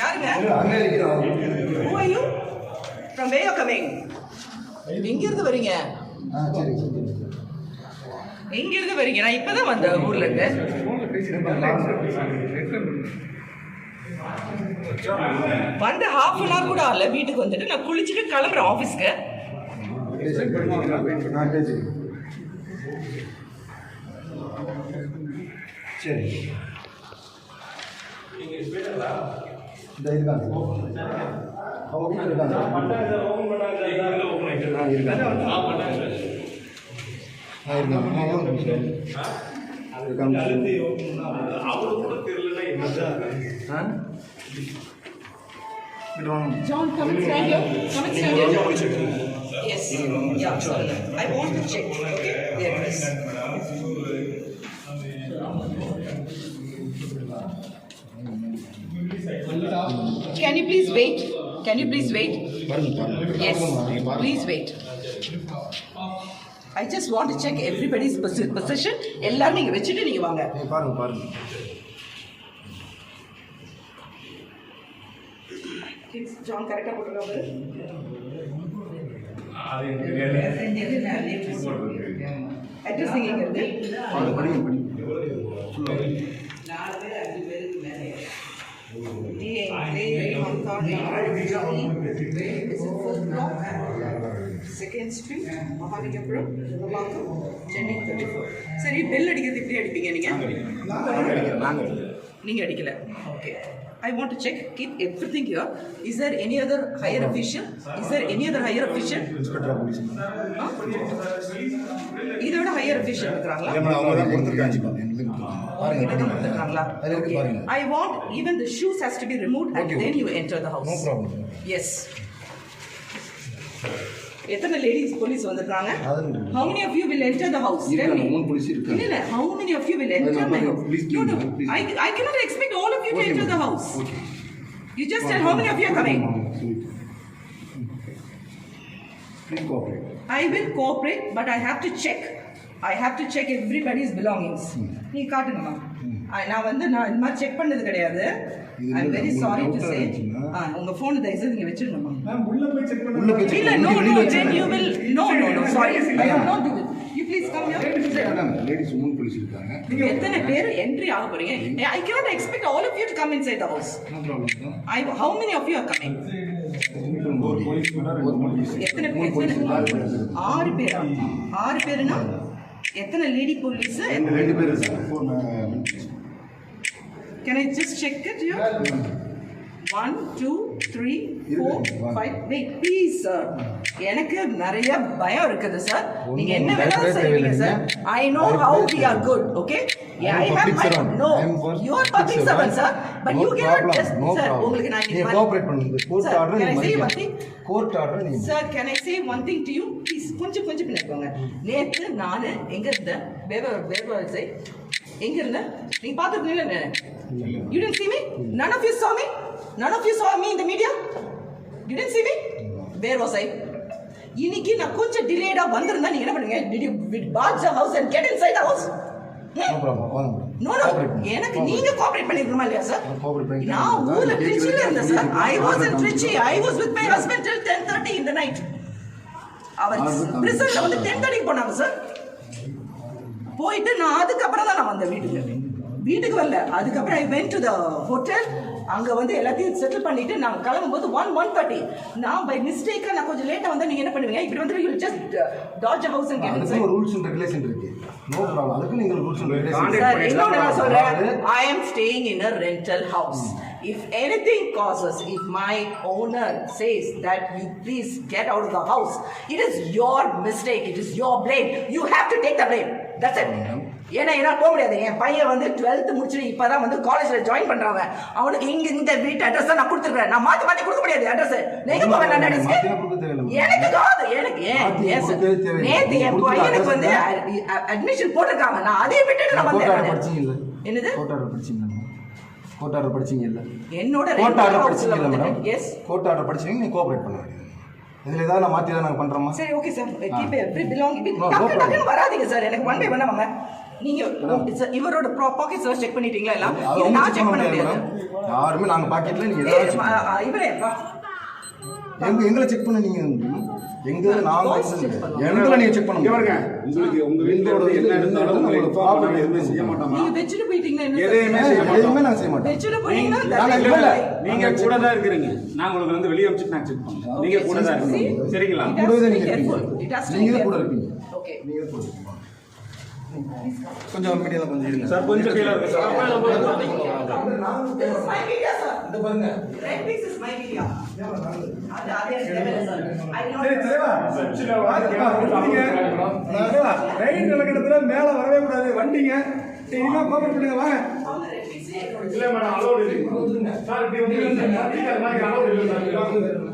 யாருங்க? அங்கே இருக்கிறோம் you? From where you're coming? எங்க இருந்து வரீங்க? ஆ சரி எங்க இருந்து. வரீங்க? நான் இப்பதான் வந்தேன் ஊர்ல இருந்து. வந்து ஹாஃப் அன் ஹவர் கூட ஆகல. வீட்டுக்கு வந்துட்டு நான் குளிச்சுட்டு கிளம்புறேன் ஆஃபீஸ்க்கு சரி. இந்த இருக்காங்க அவங்க வீட்டில் இருக்காங்க ஆ இருக்காங்க ஆ இருக்காங்க ஆ ஒரு நிமிஷம் இருக்காங்க ஆ இங்கிட்டு வாங்க. John, come and stand here. Come and stand here. Yes. Yeah, sorry. I want to check. Okay? The address. Can you please wait? Can you please wait? பாருங்க பாருங்க Yes. நீங்க பாருங்க Please wait. I just want to check everybody's posi- position. எல்லாரும் நீங்க வச்சுட்டு நீங்க வாங்க பாருங்க பாருங்க ஜான் கரெக்டா போட்டுருக்காரு அட்ரஸ் எங்க இருக்கு சரி பெல் அடிக்கிறது எப்படி அடிப்பீங்க நீங்க? நீங்க அடிக்கல. Okay I want to check keep everything your is there any other higher official is there any other higher official inspector of police இதோட ஹையர் அஃபிஷியல் இருக்கிறாங்களா அவங்க தான் கொடுத்துருக்காங்க எங்களுக்கு பாருங்க படிங்க அது இருக்கு பாருங்க I want even the shoes has to be removed and Okay, then okay. you enter the house. No problem Yes. எத்தனை லேடிஸ் போலீஸ் வந்திருக்காங்க அது இருக்கு. how many of you will enter the house tell இருக்காங்க me மூணு police இருக்காங்க இல்ல இல்ல how many of you will enter no, my no, house please no give no me, please. I, I cannot expect all of you to Okay, enter the ma'am. house Okay. you just tell how many of you are coming please cooperate I will cooperate but I have to check I have to check everybody's belongings நீ காட்டுங்கம்மா I- நான் வந்து நான் இந்த மாதிரி check பண்ணது கிடையாது. I am very sorry to say உங்க phone தயவுசெய்து நீங்க வச்சிருங்கம்மா. உள்ள போய் செக் இல்ல நோ வெளியில no no sorry. I will not do it. You please come here. Ladies மூணு போலீஸ் இருக்காங்க. நீங்க எத்தனை பேர் என்ட்ரி ஆக போறீங்க? I cannot expect all of you to come inside the house. No problem தான் I how many of you are coming? எத்தனை பேர். ஆறு பேரா. ஆறு பேருனா? எத்தனை லேடி போலீஸ் ரெண்டு பேர் phone Can I just check it here? One, two, three, four, five. Wait, please, sir. எனக்கு நிறைய பயம் இருக்குது சார் நீங்க என்ன வேணாலும் செய்வீங்க sir I know how we are good okay I have my no you are public servant sir but you cannot just sir உங்களுக்கு நான் நீங்க கோஆபரேட் பண்ணுங்க. கோர்ட் ஆர்டர் நீங்க? கோர்ட் ஆர்டர் நீங்க sir can I say one thing to you please கொஞ்சம் கொஞ்சம் நேத்து நான் எங்க சை எங்க இருந்தேன் நீங்க பாத்துருக்கீங்களா you didn't see me? None of you saw me? None of you saw me in the media? You didn't see me? Where was i? இன்னைக்கு நான் கொஞ்சம் டிலேடா வந்திருந்தா நீங்க என்ன பண்ணுவீங்க? Did you barge the house and get inside the house? No no no எனக்கு நீங்க cooperate பண்ணிருக்கணுமா இல்லையா சார் நான் ஊர்ல திருச்சியில இருந்தேன் sir I was in Trichy. I was with my husband till ten thirty இந்த நைட் அவர் பிரிசன்ல வந்து டென் தேர்ட்டிக்கு போனாங்க சார் போயிட்டு நான் அதுக்கப்புறம் தான் நான் வந்தேன் வீட்டுக்கு. வீட்டுக்கு வரல. அதுக்கப்புறம் I went to the hotel அங்க வந்து எல்லாத்தையும் செட்டில் பண்ணிட்டு நான் கிளம்பும்போது ஒன் ஒன் தேர்ட்டி நான் பை மிஸ்டேக்கா நான் கொஞ்சம் லேட்டா வந்தா நீங்க என்ன பண்ணுவீங்க? இப்படி வந்து யூ ஜஸ்ட் டாஜ் ஹவுஸ் அதுக்கு ரூல்ஸ் அண்ட் ரெகுலேஷன் இருக்கு. நோ ப்ராப்ளம் அதுக்கு நீங்க ரூல்ஸ் அண்ட் ரெகுலேஷன் சார் இன்னொன்று நான் சொல்றேன். ஐ am staying in a rental house. If anything causes if my owner says that you please get out of the house it is your mistake it is your blame. You have to take the blame. That's it. ஏன்னா என்னால் போக முடியாது. என் பையன் வந்து twelfth முடிச்சுட்டு இப்பதான் வந்து காலேஜ்ல ஜாயின் பண்றாங்க. அவனுக்கு இங்க இந்த வீட்டு அட்ரஸ் தான் நான் கொடுத்துருக்கேன் நான் மாத்தி மாத்தி கொடுக்க முடியாது அட்ரஸ் எங்க போவேன் நான் அட்ரஸ்க்கு. எனக்கு காது. எனக்கு ஏன். நேத்து என் பையனுக்கு வந்து தான். அட்மிஷன் போட்டிருக்காங்க. நான் அதையும் விட்டுட்டு நான் வந்தேன் என்னது? கோர்ட் ஆர்டர் படிச்சீங்க இல்ல? என்னோட கோர்ட் ஆர்டர் படிச்சீங்க இல்ல மேடம் எஸ் கோர்ட் ஆர்டர் படிச்சீங்க நீங்க கோஆபரேட் பண்ண வேண்டியது இதுல ஏதாவது நான் மாத்தி தான் நாங்க பண்றோமா? சரி okay sir keep every belong. டக்குன்னு வராதீங்க சார் எனக்கு ஒன் பை ஒன் வாங்க. நீங்க இவரோட பாக்கெட்ஸ் எல்லாம் செக் பண்ணிட்டீங்களா எல்லாம்? நான் செக் பண்ண முடியாது. யாருமே நாங்க பாக்கெட்ல நீங்க இவரே. எங்க எங்களை செக் பண்ண நீங்க எங்க? பண்ணுவோம். எங்களை நீங்க செக் பண்ண இங்க பாருங்க உங்களுக்கு உங்க இருந்து என்ன இருந்தாலும் உங்களை inform பண்ணாம எதுவுமே செய்ய மாட்டோமா? நீங்க வெச்சுட்டு போயிட்டீங்கன்னா என்ன எதையுமே? செய்ய மாட்டோம். எதுவுமே நாங்க செய்ய மாட்டோம். வெச்சுட்டு போனீங்கன்னா நாங்க கூட தான் இருக்கிறீங்க. நான் உங்களுக்கு வந்து வெளியே வச்சுட்டு நான் செக் பண்ணேன் நீங்க கூட தான் இருக்கீங்க. சரிங்களா? To be நீங்க be நீங்க தான் கூட. இருப்பீங்க Okay. நீங்க தான் கூட இருப்பீங்க கொஞ்சம் மீடியால கொஞ்சம் இருங்க சார் கொஞ்சம் கீழே இருக்கு sir is my media, sir. இந்த பாருங்க Red Pix is my media. அது அது எனக்கு தேவையில்லை, sir. I do not- சரி தலைவா ரயில் நிலக்கணத்துல மேல வரவே கூடாது வண்டிங்க சரி, இனிமே கோபம் பண்ணுங்க வாங்க இல்ல மேடம் அலோடு இல்லை சார் இப்படி வந்து allowed இல்லை சார்